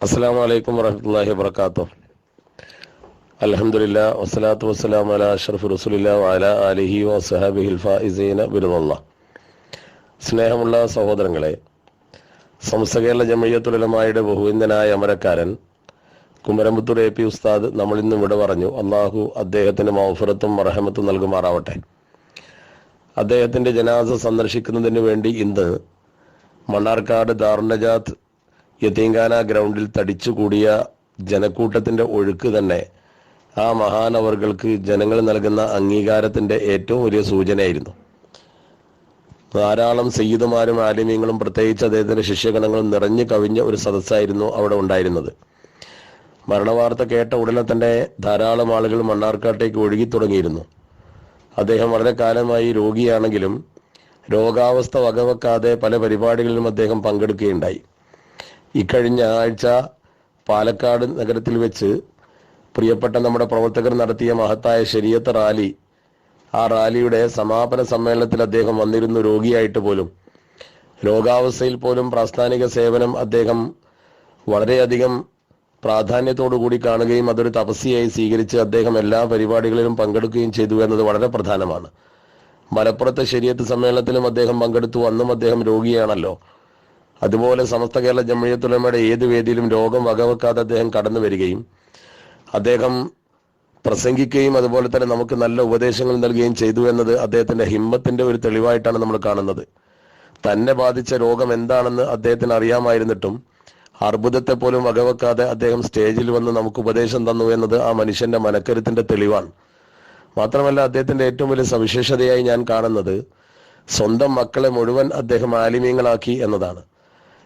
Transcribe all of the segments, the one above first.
അസ്സാം വലൈക്കും വറഹമുല്ലാഹി വാത്തു അലഹമുല്ല വസ്സലാത്തു വസ്സലാം അല അഷറഫ് റസുലില്ല വഅല അലിഹി വസഹാബിഹിൽ ബിരുദല്ല സ്നേഹമുള്ള സഹോദരങ്ങളെ സംസ്ഥ കേരള ജമയ്യത്തുലമായുടെ ബഹുവിന്ദനായ അമരക്കാരൻ കുമരമ്പത്തൂർ എ പി ഉസ്താദ് നമ്മൾ ഇന്ന് ഇവിടെ പറഞ്ഞു അള്ളാഹു അദ്ദേഹത്തിന് മൗഫറത്തും മറഹമത്തും നൽകുമാറാവട്ടെ. അദ്ദേഹത്തിന്റെ ജനാസ സന്ദർശിക്കുന്നതിന് വേണ്ടി ഇന്ന് മണ്ണാർക്കാട് ദാറുനജാത്ത് യത്തീങ്കാന ഗ്രൗണ്ടിൽ തടിച്ചുകൂടിയ ജനക്കൂട്ടത്തിന്റെ ഒഴുക്ക് തന്നെ ആ മഹാനവറുകൾക്ക് ജനങ്ങൾ നൽകുന്ന അംഗീകാരത്തിന്റെ ഏറ്റവും വലിയ സൂചനയായിരുന്നു. ധാരാളം സയ്യിദുമാരും ആലിമ്യങ്ങളും പ്രത്യേകിച്ച് അദ്ദേഹത്തിന്റെ ശിഷ്യഗണങ്ങളും നിറഞ്ഞു കവിഞ്ഞ ഒരു സദസ്സായിരുന്നു അവിടെ ഉണ്ടായിരുന്നത്. മരണവാർത്ത കേട്ട ഉടനെ തന്നെ ധാരാളം ആളുകൾ മണ്ണാർക്കാട്ടേക്ക് ഒഴുകി തുടങ്ങിയിരുന്നു. അദ്ദേഹം വളരെ കാലമായി രോഗിയാണെങ്കിലും രോഗാവസ്ഥ വകവെക്കാതെ പല പരിപാടികളിലും അദ്ദേഹം പങ്കെടുക്കുകയുണ്ടായി. ഇക്കഴിഞ്ഞ ആഴ്ച പാലക്കാട് നഗരത്തിൽ വെച്ച് പ്രിയപ്പെട്ട നമ്മുടെ പ്രവർത്തകർ നടത്തിയ മഹത്തായ ശരീരത്ത് റാലി. ആ റാലിയുടെ സമാപന സമ്മേളനത്തിൽ അദ്ദേഹം വന്നിരുന്നു രോഗിയായിട്ട് പോലും. രോഗാവസ്ഥയിൽ പോലും പ്രാസ്ഥാനിക സേവനം അദ്ദേഹം വളരെയധികം കൂടി കാണുകയും അതൊരു തപസ്യയായി സ്വീകരിച്ച് അദ്ദേഹം എല്ലാ പരിപാടികളിലും പങ്കെടുക്കുകയും ചെയ്തു എന്നത് വളരെ പ്രധാനമാണ്. മലപ്പുറത്തെ ശരീരത്ത് സമ്മേളനത്തിലും അദ്ദേഹം പങ്കെടുത്തു. അന്നും അദ്ദേഹം രോഗിയാണല്ലോ. അതുപോലെ സമസ്ത കേരള ജമ്മിയത്തുലമയുടെ ഏത് വേദിയിലും രോഗം വകവെക്കാതെ അദ്ദേഹം കടന്നു വരികയും അദ്ദേഹം പ്രസംഗിക്കുകയും അതുപോലെ തന്നെ നമുക്ക് നല്ല ഉപദേശങ്ങൾ നൽകുകയും ചെയ്തു എന്നത് അദ്ദേഹത്തിന്റെ ഹിമ്മത്തിന്റെ ഒരു തെളിവായിട്ടാണ് നമ്മൾ കാണുന്നത്. തന്നെ ബാധിച്ച രോഗം എന്താണെന്ന് അദ്ദേഹത്തിന് അറിയാമായിരുന്നിട്ടും അർബുദത്തെ പോലും വകവെക്കാതെ അദ്ദേഹം സ്റ്റേജിൽ വന്ന് നമുക്ക് ഉപദേശം തന്നു എന്നത് ആ മനുഷ്യന്റെ മനക്കരുത്തിന്റെ തെളിവാണ്. മാത്രമല്ല അദ്ദേഹത്തിന്റെ ഏറ്റവും വലിയ സവിശേഷതയായി ഞാൻ കാണുന്നത് സ്വന്തം മക്കളെ മുഴുവൻ അദ്ദേഹം ആലിമ്യങ്ങളാക്കി എന്നതാണ്.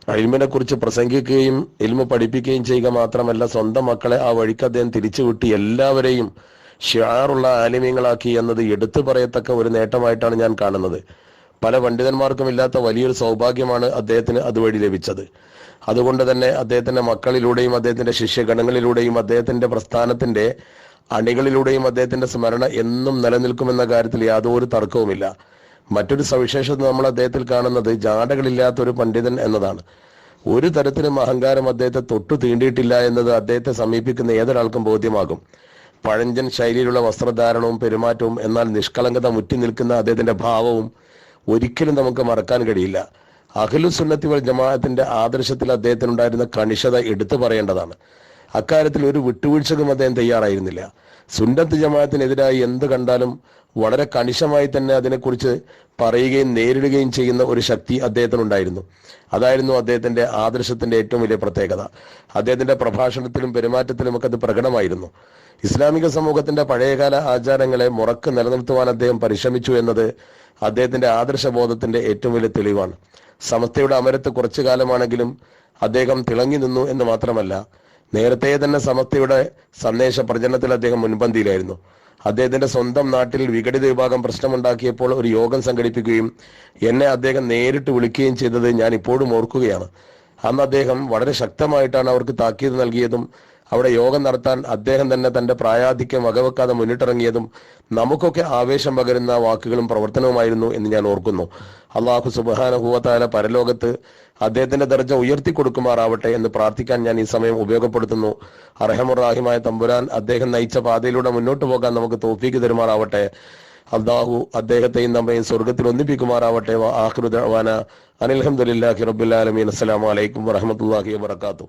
അഴിമിനെ കുറിച്ച് പ്രസംഗിക്കുകയും ഇൽമ പഠിപ്പിക്കുകയും ചെയ്യുക മാത്രമല്ല സ്വന്തം മക്കളെ ആ വഴിക്ക് അദ്ദേഹം തിരിച്ചുവിട്ടി എല്ലാവരെയും ഷിയാറുള്ള ആലിമ്യങ്ങളാക്കി എന്നത് എടുത്തു പറയത്തക്ക ഒരു നേട്ടമായിട്ടാണ് ഞാൻ കാണുന്നത്. പല പണ്ഡിതന്മാർക്കും ഇല്ലാത്ത വലിയൊരു സൗഭാഗ്യമാണ് അദ്ദേഹത്തിന് അതുവഴി ലഭിച്ചത്. അതുകൊണ്ട് തന്നെ അദ്ദേഹത്തിന്റെ മക്കളിലൂടെയും അദ്ദേഹത്തിന്റെ ശിഷ്യഗണങ്ങളിലൂടെയും അദ്ദേഹത്തിന്റെ പ്രസ്ഥാനത്തിന്റെ അണികളിലൂടെയും അദ്ദേഹത്തിന്റെ സ്മരണ എന്നും നിലനിൽക്കുമെന്ന കാര്യത്തിൽ യാതൊരു തർക്കവുമില്ല. മറ്റൊരു സവിശേഷത നമ്മൾ അദ്ദേഹത്തിൽ കാണുന്നത് ജാടകളില്ലാത്ത ഒരു പണ്ഡിതൻ എന്നതാണ്. ഒരു തരത്തിലും അഹങ്കാരം അദ്ദേഹത്തെ തൊട്ടു തീണ്ടിയിട്ടില്ല എന്നത് അദ്ദേഹത്തെ സമീപിക്കുന്ന ഏതൊരാൾക്കും ബോധ്യമാകും. പഴഞ്ചൻ ശൈലിയിലുള്ള വസ്ത്രധാരണവും പെരുമാറ്റവും എന്നാൽ നിഷ്കളങ്കത മുറ്റി നിൽക്കുന്ന അദ്ദേഹത്തിന്റെ ഭാവവും ഒരിക്കലും നമുക്ക് മറക്കാൻ കഴിയില്ല. അഖിലു സുന്നത്തി വൽ ജമാഅത്തിന്റെ ആദർശത്തിൽ അദ്ദേഹത്തിനുണ്ടായിരുന്ന കണിശത എടുത്തു പറയേണ്ടതാണ്. അക്കാര്യത്തിൽ ഒരു വിട്ടുവീഴ്ചക്കും അദ്ദേഹം തയ്യാറായിരുന്നില്ല. സുന്നത്ത് ജമാഅത്തിനെതിരായി എന്ത് കണ്ടാലും വളരെ കണിശമായി തന്നെ അതിനെക്കുറിച്ച് പറയുകയും നേരിടുകയും ചെയ്യുന്ന ഒരു ശക്തി അദ്ദേഹത്തിനുണ്ടായിരുന്നു. അതായിരുന്നു അദ്ദേഹത്തിന്റെ ആദർശത്തിന്റെ ഏറ്റവും വലിയ പ്രത്യേകത. അദ്ദേഹത്തിന്റെ പ്രഭാഷണത്തിലും പെരുമാറ്റത്തിലും ഒക്കെ അത് പ്രകടമായിരുന്നു. ഇസ്ലാമിക സമൂഹത്തിന്റെ പഴയകാല ആചാരങ്ങളെ മുറക്ക് നിലനിർത്തുവാൻ അദ്ദേഹം പരിശ്രമിച്ചു എന്നത് അദ്ദേഹത്തിന്റെ ആദർശബോധത്തിന്റെ ഏറ്റവും വലിയ തെളിവാണ്. സമസ്തയുടെ അമരത്ത് കുറച്ചു കാലമാണെങ്കിലും അദ്ദേഹം തിളങ്ങി നിന്നു എന്ന് മാത്രമല്ല നേരത്തെ തന്നെ സമസ്തയുടെ സന്ദേശ പ്രചരണത്തിൽ അദ്ദേഹം മുൻപന്തിയിലായിരുന്നു. അദ്ദേഹത്തിന്റെ സ്വന്തം നാട്ടിൽ വിഘടിത വിഭാഗം പ്രശ്നമുണ്ടാക്കിയപ്പോൾ ഒരു യോഗം സംഘടിപ്പിക്കുകയും എന്നെ അദ്ദേഹം നേരിട്ട് വിളിക്കുകയും ചെയ്തത് ഞാൻ ഇപ്പോഴും ഓർക്കുകയാണ്. അന്ന് അദ്ദേഹം വളരെ ശക്തമായിട്ടാണ് അവർക്ക് താക്കീത് നൽകിയതും അവിടെ യോഗം നടത്താൻ അദ്ദേഹം തന്നെ തന്റെ പ്രായാധിക്യം വകവെക്കാതെ മുന്നിട്ടിറങ്ങിയതും നമുക്കൊക്കെ ആവേശം പകരുന്ന വാക്കുകളും പ്രവർത്തനവുമായിരുന്നു എന്ന് ഞാൻ ഓർക്കുന്നു. അള്ളാഹു സുബാനുഭൂവത്തായ പരലോകത്ത് അദ്ദേഹത്തിന്റെ ദർജ ഉയർത്തി കൊടുക്കുമാറാവട്ടെ എന്ന് പ്രാർത്ഥിക്കാൻ ഞാൻ ഈ സമയം ഉപയോഗപ്പെടുത്തുന്നു. അർഹമുറാഹിമായ തമ്പുരാൻ അദ്ദേഹം നയിച്ച പാതയിലൂടെ മുന്നോട്ട് പോകാൻ നമുക്ക് തോഫീക്ക് തരുമാറാവട്ടെ. അള്ളാഹു അദ്ദേഹത്തെയും നമ്മയും സ്വർഗത്തിൽ ഒന്നിപ്പിക്കുമാറാവട്ടെ. ആഹ്റുദാന അനിൽഹമുല്ലാഹി റബുല്ലാലമീൻ അസ്സലാമലൈക്കും വറഹമത്തല്ലാഹി വാത്തു